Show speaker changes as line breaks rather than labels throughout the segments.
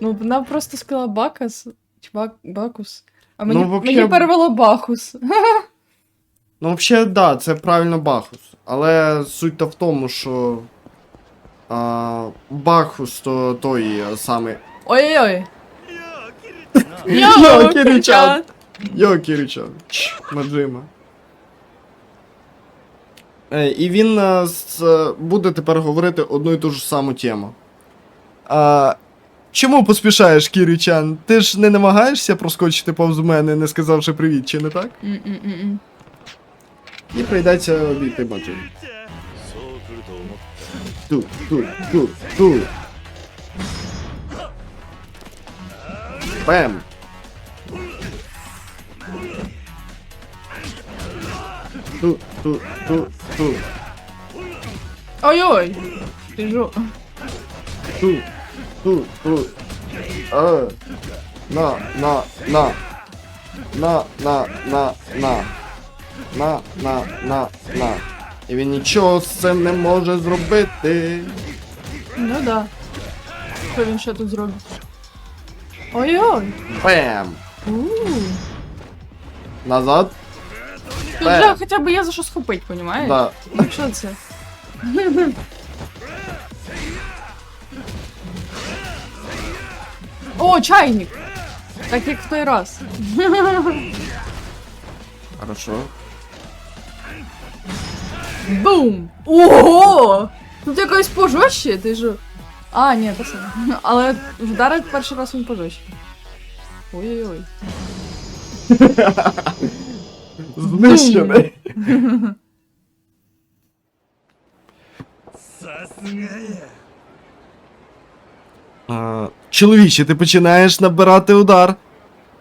Ну, вона просто сказала Бакас. Чи Бак... Бакус. А
Ну,
мені,
вообще-
мені перевело Бахус.
Ну, взагалі, да, це правильно Бахус. Але суть то в тому, що. А, Бахус то той е, самий.
Ой-ой-ой.
Йо, Кірічан! Йо, Кірічан. Чш, Маджима. Е, І він е, з, е, буде тепер говорити одну і ту ж саму тему. А, Чому поспішаєш, Кірючан? Ти ж не намагаєшся проскочити повз мене, не сказавши привіт, чи не так?
М-м-м.
І прийдеться обійти
Маджурі. Ту,
Тут. ту, ту. Бем. Ту, ту, ту, ту,
Ой-ой! Ти жо.
ту тут, тут. А. На, на, на. На, на, на, на. На, на, на, на. І він нічого з цим не може зробити.
Ну да. Що він ще тут зробить? Ой-ой.
Бем.
У.
Назад.
Тут
Е.
вже хоча б є за що схопить, понімаєш?
Да.
Що це? О, чайник! Так як в той раз.
Хорошо.
Бум! Ого! Тут якось пожорще, ти ж. А, ні, це. Але вдарить перший раз він пожорще. Ой-ой-ой.
Знищений. А, Чоловіче, ти починаєш набирати удар.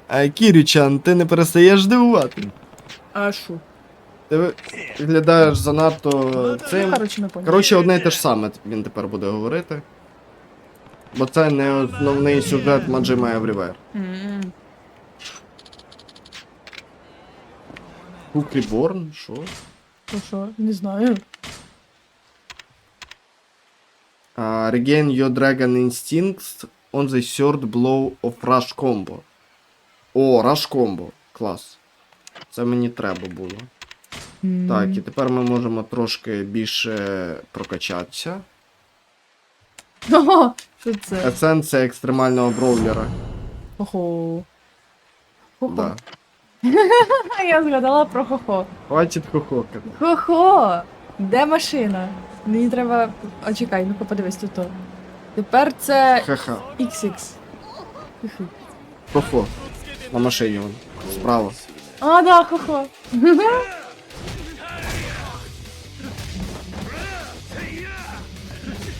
А Кірючан, ти не перестаєш дивувати.
А що?
Ти виглядаєш занадто цим.
Коротше, не понял.
Коротше, одне й те ж саме він тепер буде говорити. Бо це не основний сюжет Маджима Everywhere.
М.
Кук Reborn? Що?
Що? Не знаю.
А, regain your dragon instincts on the third blow of rush combo. О, rush combo. Клас. Це мені треба було.
М.
Так, і тепер ми можемо трошки більше прокачатися.
Ого, Що це?
Есенція екстремального броулера.
Хо-хо. Хо-хо.
Да.
Я згадала про хо-хо.
Хватить хохокати.
Хо-хо! Де машина? Мені треба. А чекай, ну-ка подивись тут. Тепер це
Ха-ха.
XX. Хи-хи.
Хохо. На машині вон. Справа.
А, да, хо-хо.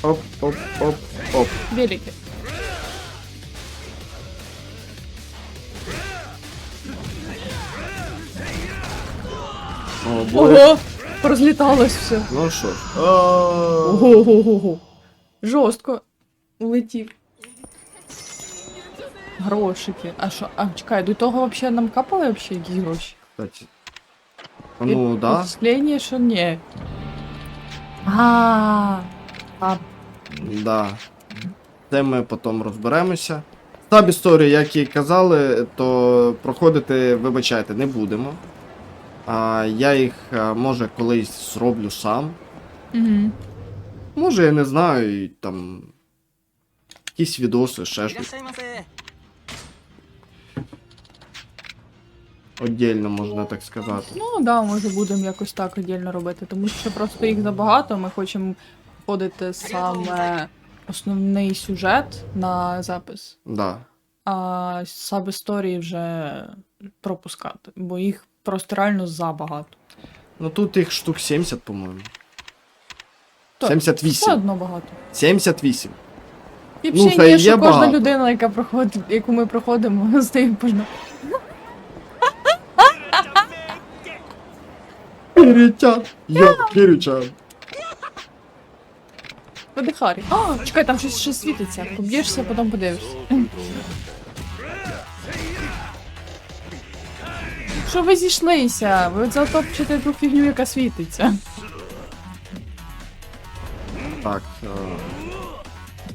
Оп, оп, оп, оп.
Велике.
О, боже.
Ого! Розліталось все.
Ну що ж.
Ого-го-го. Жорстко. Улетів. Грошики. А що? А чекай, до того взагалі нам капали вообще якісь гроші?
Кстати. А Ну, да.
Склеєння, що ні. А, а
Да. Це ми потім розберемося. Стаб історію, як і казали, то проходити, вибачайте, не будемо. А, я їх, а, може, колись зроблю сам.
Угу.
Може, я не знаю, і там якісь відоси, ще щось. Отдільно, можна ну, так сказати.
Ну да, може будемо якось так віддільно робити, тому що просто їх забагато. Ми хочемо входити саме основний сюжет на запис.
Да.
А саб історії вже пропускати, бо їх просто реально забагато.
Ну тут їх штук 70, по-моєму. 78.
Все одно багато.
78.
І
Ну,
ще
це
є,
є
що кожна
багато.
людина, яка проходить, яку ми проходимо, стає пожна.
Кірічан! Йо, Кірічан!
Подихарі. А, чекай, там щось ще світиться. Поб'єшся, потім подивишся. Що ви зійшлися? Ви затопчете ту фігню, яка світиться.
Так. е,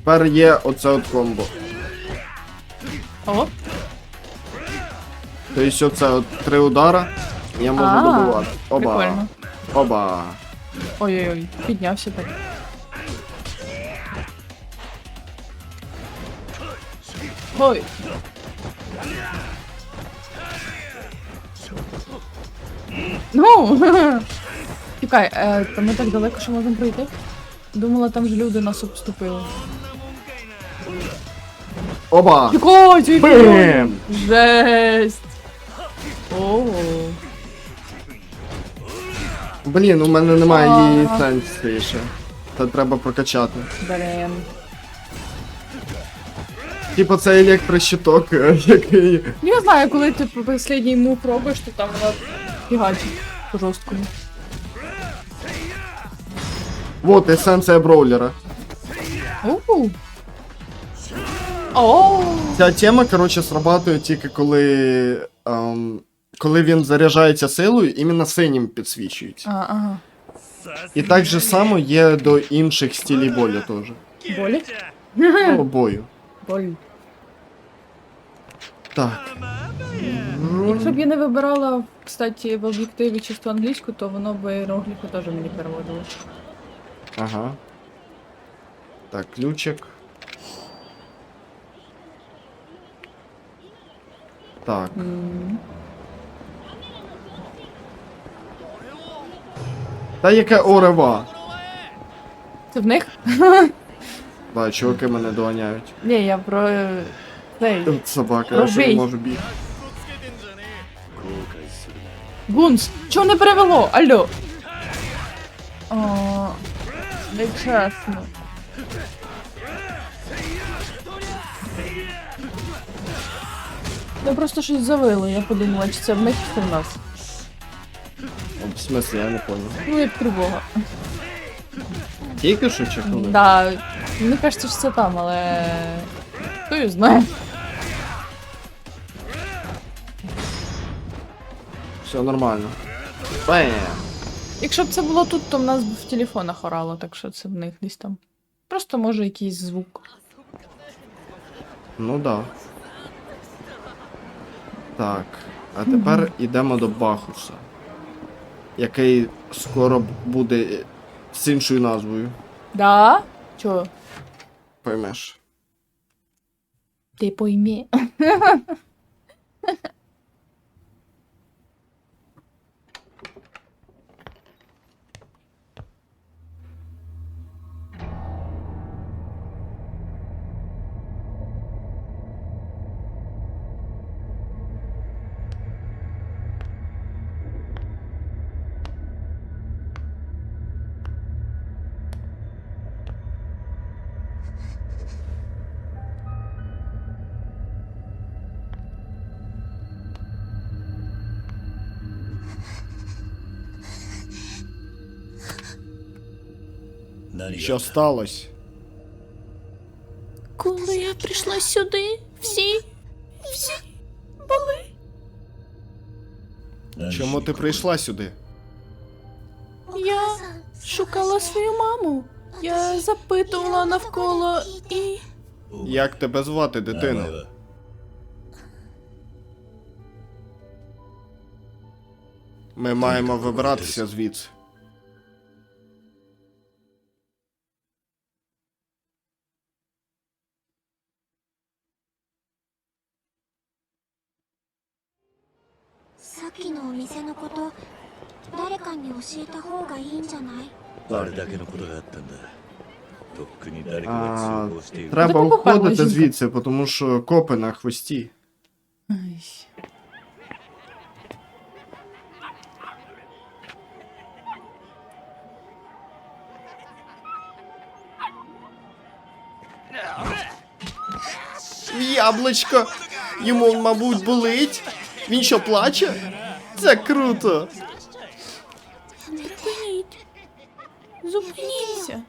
Тепер є оце от комбо.
О,
Тобто оце от три удара, і я можу
А,
добивати. Оба.
прикольно.
Оба.
Ой-ой-ой, піднявся так. Ой. Ну, Чекай, е, ми так далеко, що можемо пройти? Думала, там ж люди нас обступили.
Оба.
Чекай, цей
Бем!
Жесть! О,
Блін, у мене немає її
А.
ще. Це треба прокачати.
блін.
Типа це електрощиток, е, який.
Ну, Я знаю, коли ти останній мув робиш, то там вона фігачить по жорсткому.
Вот есенція броулера.
Оу. О,
Ця тема, коротше, срабатує тільки коли. Ем, коли він заряджається силою, іменно синім підсвічується.
А, ага.
І так же само є до інших стилів болі теж.
Болі?
Ну, бою.
Болі.
Так.
Якщо б я не вибирала, кстати, в об'єктиві чисто англійську, то воно би іерогліфи теж мені переводило.
Ага. Так, ключик. Так. Та яке орева?
Це в них?
Да, чуваки мене доганяють.
Ні, я про. Е, цей.
Собака, я ще не можу бігти.
Гунс! Чого не перевело? Алло! О, не чесно. Я просто щось завило, я подумала, чи це в них, чи це в нас.
В смысле, я не понял.
Ну, як тривога.
Тільки що чи коли?
Да, мені кажеться, що це там, але. Хто його знає.
Все нормально. Бам!
Якщо б це було тут, то в нас б в телефонах орало, так що це в них десь там. Просто може якийсь звук.
Ну да. Так. А тепер йдемо до Бахуса. Який скоро буде з іншою назвою.
Да? Чо?
Поймеш.
Ти пойми.
Що сталося?
Коли я прийшла сюди, всі. всі були.
Чому ти прийшла сюди?
Я шукала свою маму. Я запитувала навколо і.
Як тебе звати, дитино? Ми маємо вибратися звідси.
あれだけのことがあったんだとっくに誰かが
А,
通報している
треба
Куди ти попала,
уходити
жінка?
звідси, тому що копи на хвості. Яблучко! Йому, мабуть, болить. Він що плаче? Це круто!
Зупиніться.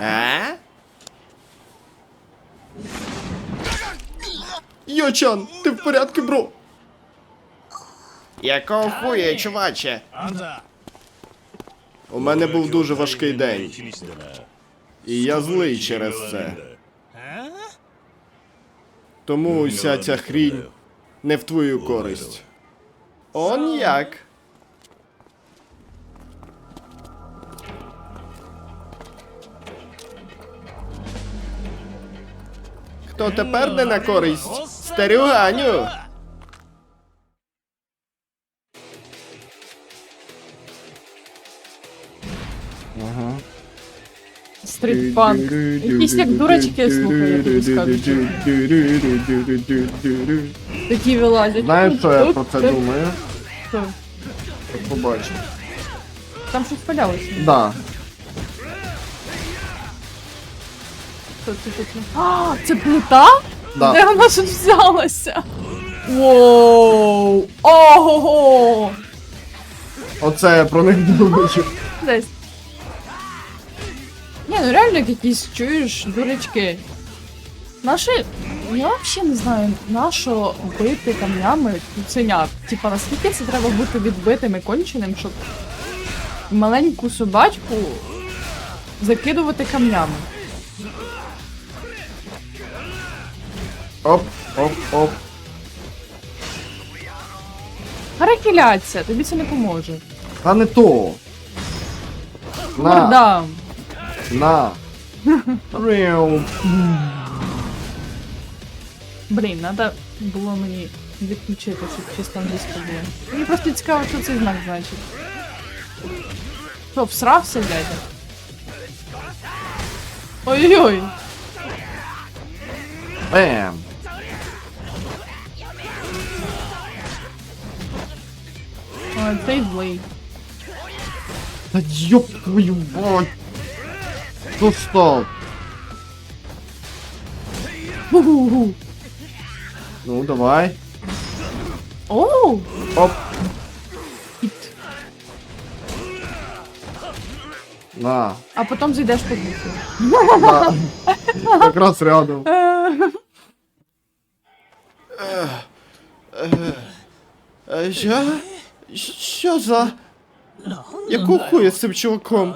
А? Йочан, ти в порядку, бро? Якого хуя, чуваче? У мене був дуже важкий день. І я злий через це. Тому вся ця хрінь не в твою користь. Он як? Хто тепер не на користь? Старю
Стрітпанк. Якісь як дурачки слухаю, я тобі скажу. Такі вилазять.
Знаєш, що я про це думаю?
тут.
Побачив.
Там щось палялося.
Да.
Тут, тут, тут. А, це плита?
Да.
Де вона тут взялася? Воу! Ого!
Оце я про них думаю.
Десь. Ну реально якісь чуєш дурачки. Наші. Я взагалі не знаю, на що бити камнями цуценят. Типа, наскільки це треба бути відбитим і конченим, щоб маленьку собачку закидувати камнями.
Оп, оп, оп.
Перехиляться, тобі це не поможе.
Та не то. На,
Мордам.
на. Ріу.
Блін, треба було мені відключити, щоб чисто англійська було. Мені просто цікаво, що цей знак значить. Що, всрався, дядя? Ой-ой-ой.
Бем.
Ой, цей злий.
Та ёб твою мать. Ну стоп.
Гу-гу-гу.
Ну, давай.
Оу!
Оп.
Іт.
На.
А потім зайдеш по буху.
на. Якраз рядом. Е, Що? Що за? Яку хуя з цим чуваком?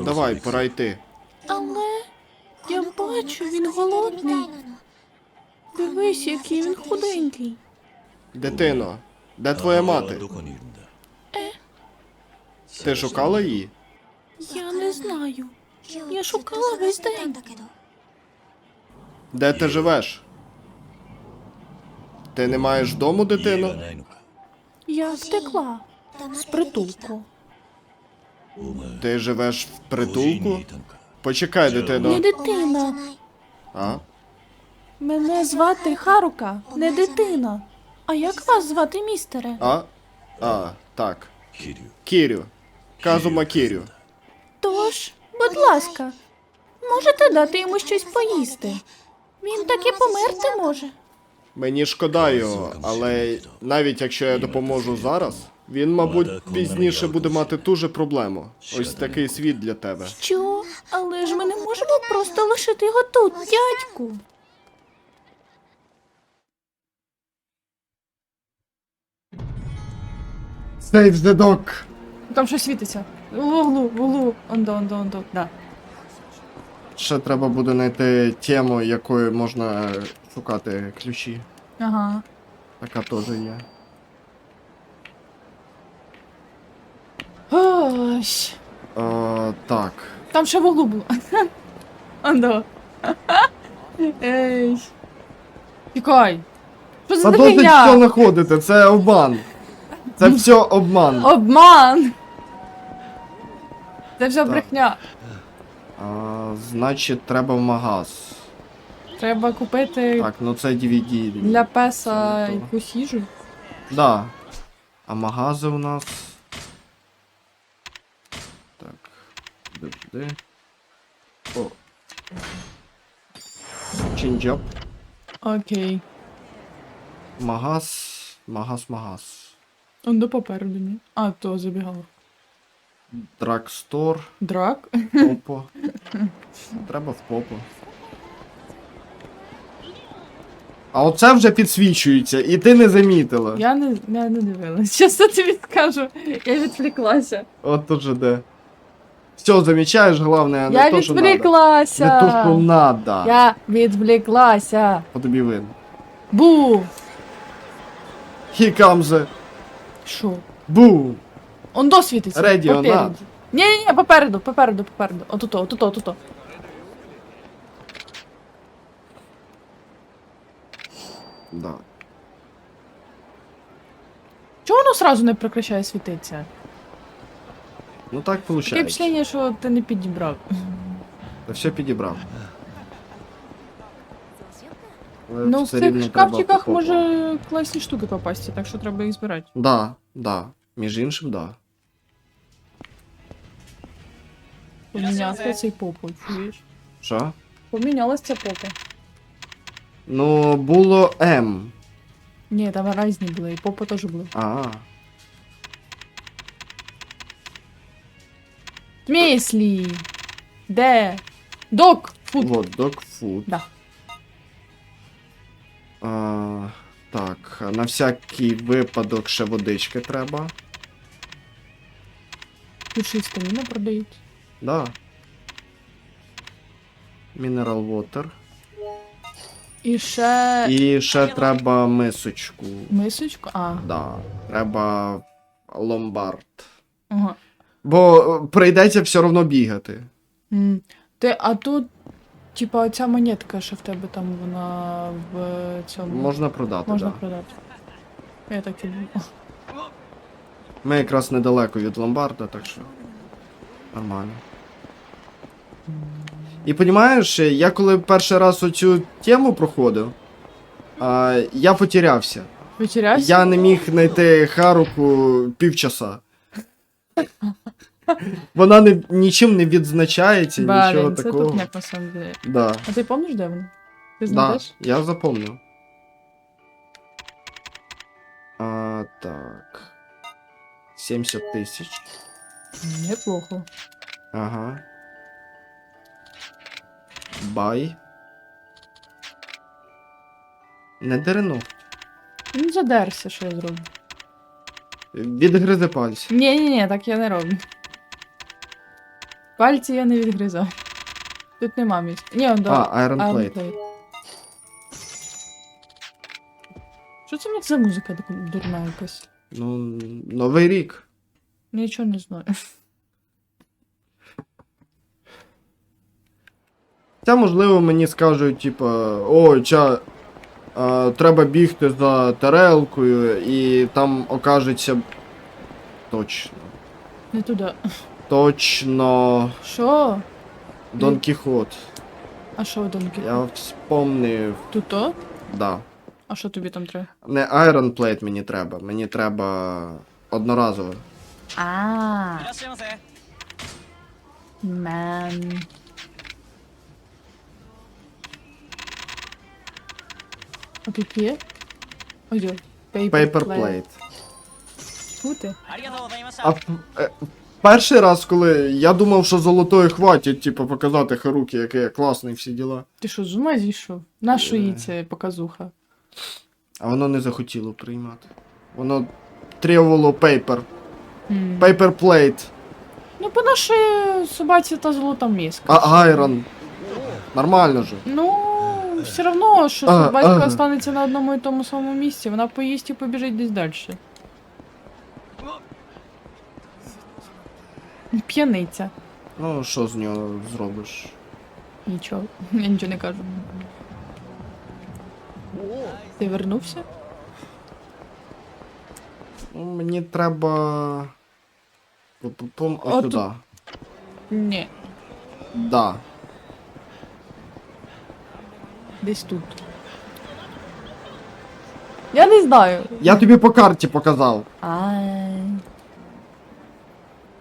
Давай, пора йти.
Але я бачу, він голодний. Дивись, який він худенький.
Дитино, де твоя мати?
Е,
Ти шукала її?
я не знаю. Я шукала весь день.
Де ти живеш? Ти не маєш дому, дитино?
Я втекла з притулку.
Ти живеш в притулку? Почекай, дитино.
Не
дитина.
А?
Мене звати Харука, не дитина. А як вас звати, містере?
А? А, так. Кірю. Казума Кірю.
Тож, будь ласка, можете дати йому щось поїсти? Він так і померти може.
Мені шкода його, але навіть якщо я допоможу зараз, він, мабуть, пізніше буде мати ту же проблему. Ось такий світ для тебе.
Що? Але ж ми не можемо просто лишити його тут, дядьку.
Save the dog!
Там щось світиться. В углу, в углу. Ондо, ондо, ондо. Да.
Ще треба буде знайти тему, якою можна шукати ключі.
Ага.
Така теж є.
Ось.
Е, так.
Там ще в углу було. Ондо. Ей. Тікай. Що це
Та
за
досить все знаходите, це обман. Це все обман.
Обман. Це все брехня.
А, значить, треба в магаз.
Треба купити
Так, ну це DVD.
для песа
Це не то.
якусь їжу.
Да. А магази у нас. Де? О. Чинджоп.
Окей.
Магаз. Магаз, магаз.
Ондо попереду ні. А, то забігало.
Драгстор.
Драк?
Попо. Треба в попу. А оце вже підсвічується, і ти не замітила.
Я не, я не дивилась. Чесно тобі скажу. Я відвлеклася.
От тут же де. Все, замічаєш, головне, а не
Я
то, що надо.
відвлеклася.
Не то, що надо.
Я відвлеклася.
По тобі видно.
Бу.
He comes. the-
Що?
Бу.
Он досвітиться.
Radio,
попереду.
на.
Ні, ні, ні, попереду, попереду, попереду. Отуто, отуто, отуто.
Да.
Чого воно сразу не прекращає світитися?
Ну так
Таке
виходить.
впечатлення, що ти не підібрав.
Та все підібрав. Але
Ну, в
все
цих
рівно треба
шкафчиках
по
може класні штуки попасти, так що треба їх збирати.
Да, да. Між іншим, да.
Помінявся цей попу, чуєш?
Що?
Помінялась ця попа.
Ну, було М.
Ні, там різні були, і попа теж були.
А.
смислі? Де? Док! Фуд.
Вот, food.
Да.
А, так, на всякий випадок ще водички треба.
Тут ще й стаміна продають.
Да. Mineral water.
І ще
І ще треба мисочку.
мисочку. А,
Да. Треба ломбард.
ага.
Бо прийдеться все одно бігати.
М. Ти, а тут, типа, оця монетка, що в тебе там вона в цьому.
Можна продати,
Можна
да.
продати. Я так і думала.
Ми якраз недалеко від ломбарда, так що. Нормально. І понімаєш, я коли перший раз оцю тему проходив, а, я потерявся.
Потерявся?
Я не міг знайти Харуку півчаса. Вона не, нічим не відзначається, нічого
Блін, це
такого.
тут як на самом деле.
Да.
А ти пам'ятаєш, де вона? Ти
Да,
знаєш?
я запомнив. А, так. 70 тисяч.
Неплохо.
Ага. Бай. Не дерну.
Ну, задерся, що я зроблю.
Відгризи пальці.
Ні, ні, ні, так я не роблю. Пальці я не відгризав. Тут нема місця. Ні, он да.
А, Iron
Iron
Plate.
Plate. Що це в них за музика така дурна якась?
Ну, новий рік.
Нічого не знаю.
Це можливо мені скажуть, типа, ой, ча, треба бігти за тарелкою, і там окажеться. Точно.
Не туди.
Точно.
Що?
Дон Кіхот.
А що Донки?
Я вспомнив.
Тут то?
Да.
А що тобі там треба?
Не Iron Plate мені треба. Мені треба одноразове.
А. Мен. А тут є? Ой, ой. Paper,
Paper Plate.
Фу ти.
А е, перший раз, коли я думав, що золотої хватить, типу, показати Харукі, який я класний всі діла.
Ти що, з ума зійшов? На що їй це показуха?
А воно не захотіло приймати. Воно требувало paper.
М.
Paper plate.
Ну, по нашій собаці та золота миска.
А iron. Нормально же.
Ну, все одно, що
А,
собачка останеться на одному і тому самому місці, вона поїсть і побіжить десь далі. П'яниця.
Ну, що з нього зробиш?
Нічого. Я нічого не кажу. Ти вернувся?
Ну, мені треба. Пум
От. Ні.
Да.
Десь тут. Я не знаю.
Я тобі по карті показав.
Ай.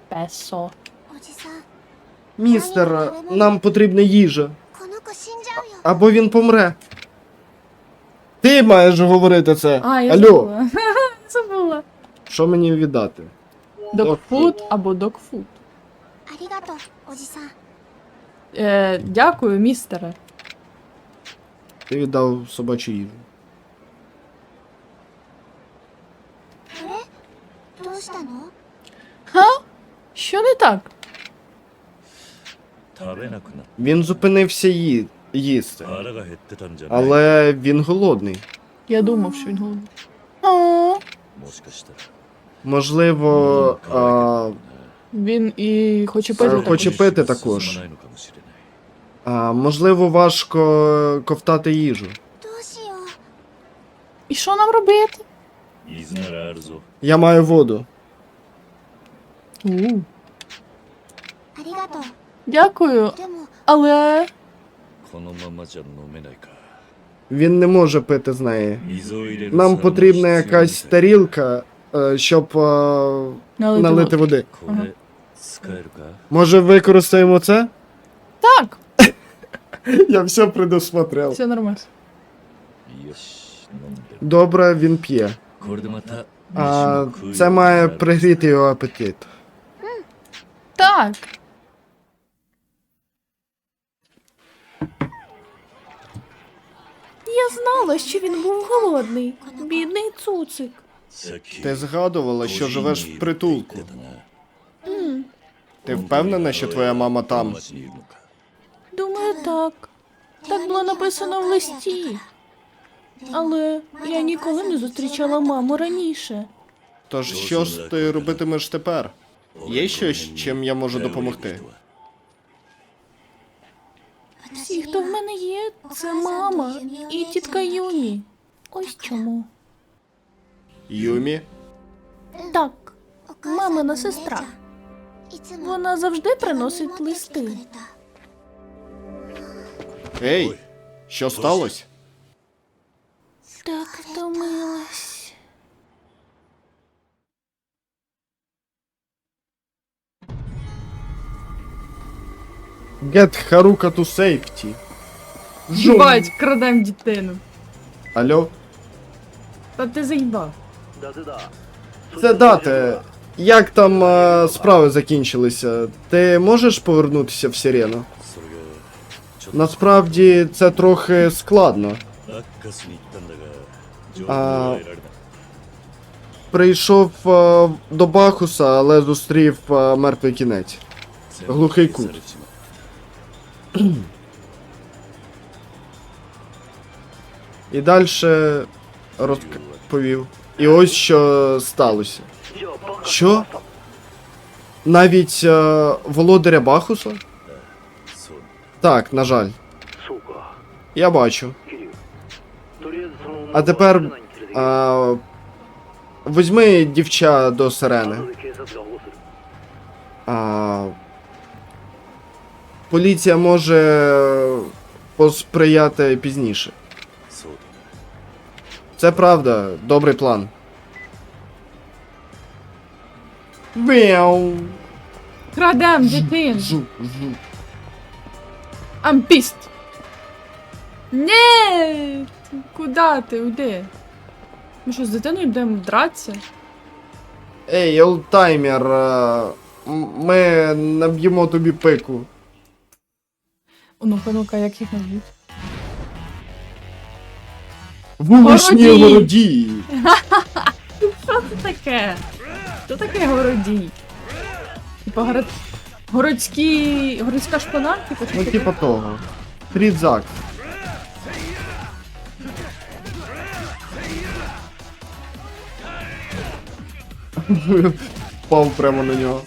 Песо.
Містер, нам потрібна їжа. Або він помре. Ти маєш говорити це.
А, я
Алло,
забула. забула.
що мені віддати?
Докфуд або докфуд. Е, дякую, містере.
Ти віддав собачу їжу. Е? Ха?
Що не так?
Він зупинився ї... їсти. Але він голодний.
Я думав, що він голодний.
Можливо. а...
Він і хоче
е,
пити.
Хоче пити також. А, Можливо, важко ковтати їжу.
І що нам робити?
Я маю воду.
У. Дякую, але.
Він не може пити з неї. Нам потрібна якась тарілка, е, щоб е,
налити
води. Може, використаємо це?
Так.
Я все предусмотрел.
Все нормально.
Добре, він п'є. А, це має пригріти його апетит.
Так. Я знала, що він був голодний. Бідний цуцик.
Ти згадувала, що живеш в притулку. Ти впевнена, що твоя мама там?
Думаю, так. Так було написано в листі. Але я ніколи не зустрічала маму раніше.
Тож що ж ти робитимеш тепер? Є щось, чим я можу допомогти?
Всі, хто в мене є, це мама і тітка Юмі. Ось чому.
Юмі?
Так, мамина сестра. Вона завжди приносить листи.
Ей, що сталося?
Так втомилась.
Get Haruka to safety. Жу.
Бать, крадем дитину.
Алло?
Та ти заїбав.
Це дати. Як там е, справи закінчилися? Ти можеш повернутися в сирену? Насправді це трохи складно.
А,
Прийшов а, до Бахуса, але зустрів а, мертвий кінець. Глухий кут. І далі розповів. І ось що сталося. Що? Навіть а, володаря Бахуса? Так, на жаль. Я бачу. А тепер.
А,
е, Візьми дівча до сирени. А, Поліція може посприяти пізніше. Це правда, добрий план. Мяу.
Крадем,
дитин.
I'm pissed. Ні! Куда ти? Уйди? Ми що, з дитиною будемо дратися?
Ей, олтаймер, е, ми наб'ємо тобі пику.
Ну-ка, ну-ка, як їх назвуть?
Вуличні
городії. Що це таке? Що таке городій? Типа город... городські... городська шпана? Типа, що
Ну,
таке?
типа того. Трідзак. Впав прямо на нього.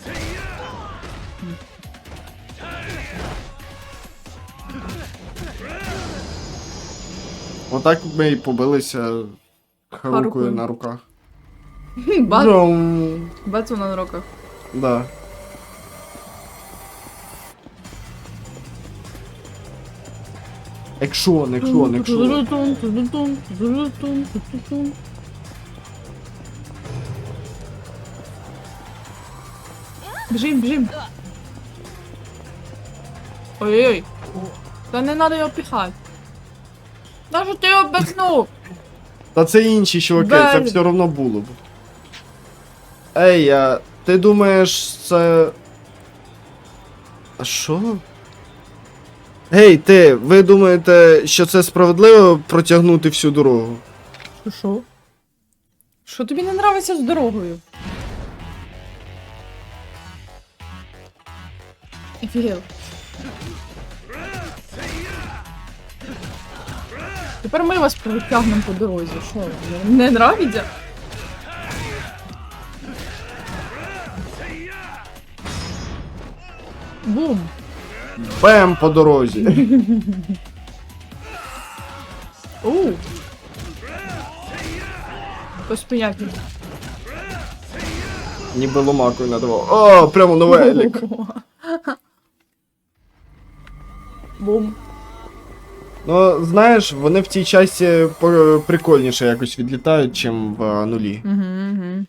Отак ми і побилися Харукою
Харукою.
на руках.
Бац,
Жом.
бац вона на роках.
Да. Екшон, екшон, екшон.
Ту-ду-дун, ту-ду-дун, ту-ду-дун, ту-ду-дун. Біжим, біжим. Ой-ой. Та не треба його піхати. Нащо ти його пихнув?
Та це інші чуваки, це все одно було б. Ей, а ти думаєш, це. А що? Гей, ти, ви думаєте, що це справедливо протягнути всю дорогу?
Що що? Що тобі не нравиться з дорогою? Офігел. Тепер ми вас протягнемо по дорозі. Що не нравиться? Бум!
Бем по дорозі.
Оу! Поспіняки.
Ніби ломакою надавав. О, прямо на велик.
Бум.
Ну, знаєш, вони в цій часті по- прикольніше якось відлітають, чим в нулі.
Угу, угу.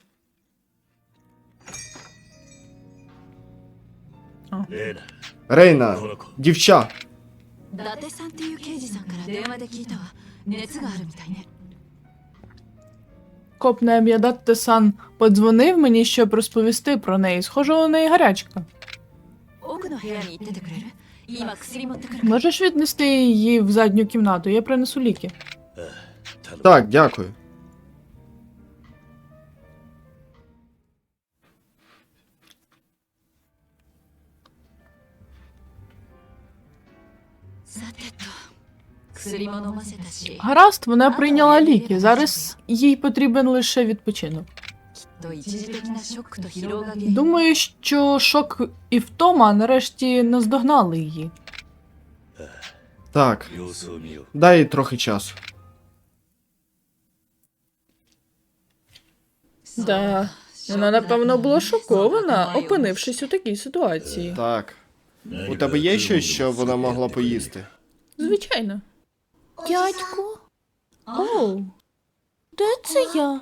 Рейна, дівча.
Копне М'ядатте сан подзвонив мені, щоб розповісти про неї. Схоже, у неї гарячка. Можеш віднести її в задню кімнату, я принесу ліки.
Е, ну.
Так, дякую.
Гаразд, вона прийняла ліки. Зараз їй потрібен лише відпочинок. Думаю, що шок і втома нарешті наздогнали її.
Так, дай трохи часу.
Да. Вона, напевно, була шокована, опинившись у такій ситуації.
Так. У тебе є щось, що вона могла поїсти?
Звичайно. Дядьку? О, де це я?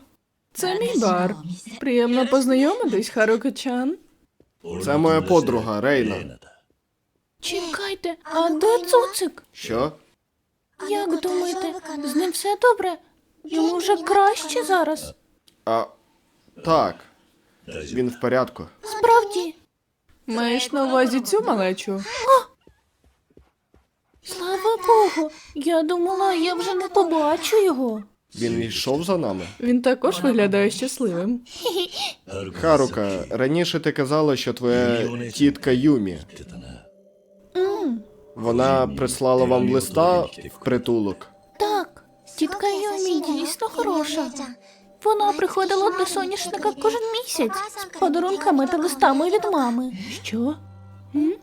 Це мій бар. Приємно познайомитись, Харукачан.
Це моя подруга Рейна.
Чекайте, а де цуцик?
Що?
Як думаєте, з ним все добре? Йому вже краще зараз.
А так. Він в порядку.
Справді. Маєш на увазі цю малечу? Слава Ого, я думала, я вже не побачу його.
Він йшов за нами.
Він також виглядає щасливим.
Харука, раніше ти казала, що твоя тітка Юмі. Вона прислала вам листа в притулок.
Так, тітка Юмі дійсно хороша. Вона приходила до соняшника кожен місяць з подарунками та листами від мами. Що? М?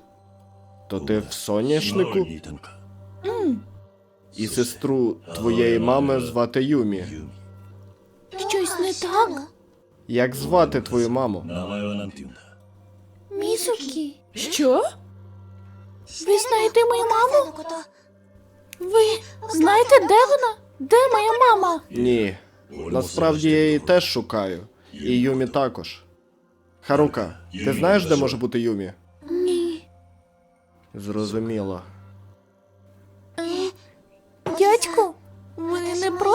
То ти в соняшнику? І сестру твоєї мами звати Юмі.
Щось не так?
Як звати твою маму?
Мізукі. Що? Ви знаєте мою маму? Ви знаєте, де вона? Де моя мама?
Ні. Насправді я її теж шукаю. І Юмі також. Харука, ти знаєш, де може бути Юмі?
Ні.
Зрозуміло.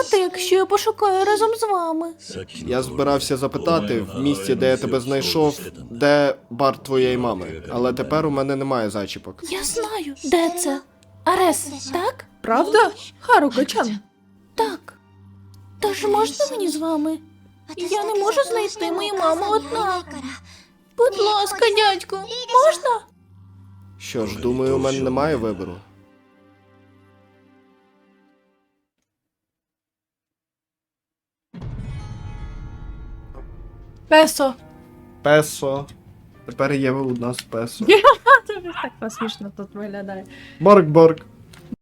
проти, якщо я пошукаю разом з вами?
Я збирався запитати в місті, де я тебе знайшов, де бар твоєї мами. Але тепер у мене немає зачіпок.
Я знаю, де це? Арес, так? Правда? Харукачан? Так. Тож можна мені з вами? Я не можу знайти мою маму одна. Будь ласка, дядьку, можна?
Що ж, думаю, у мене немає вибору.
Песо.
Песо. Тепер є у нас песо.
Це так посмішно тут виглядає.
Борг-борг.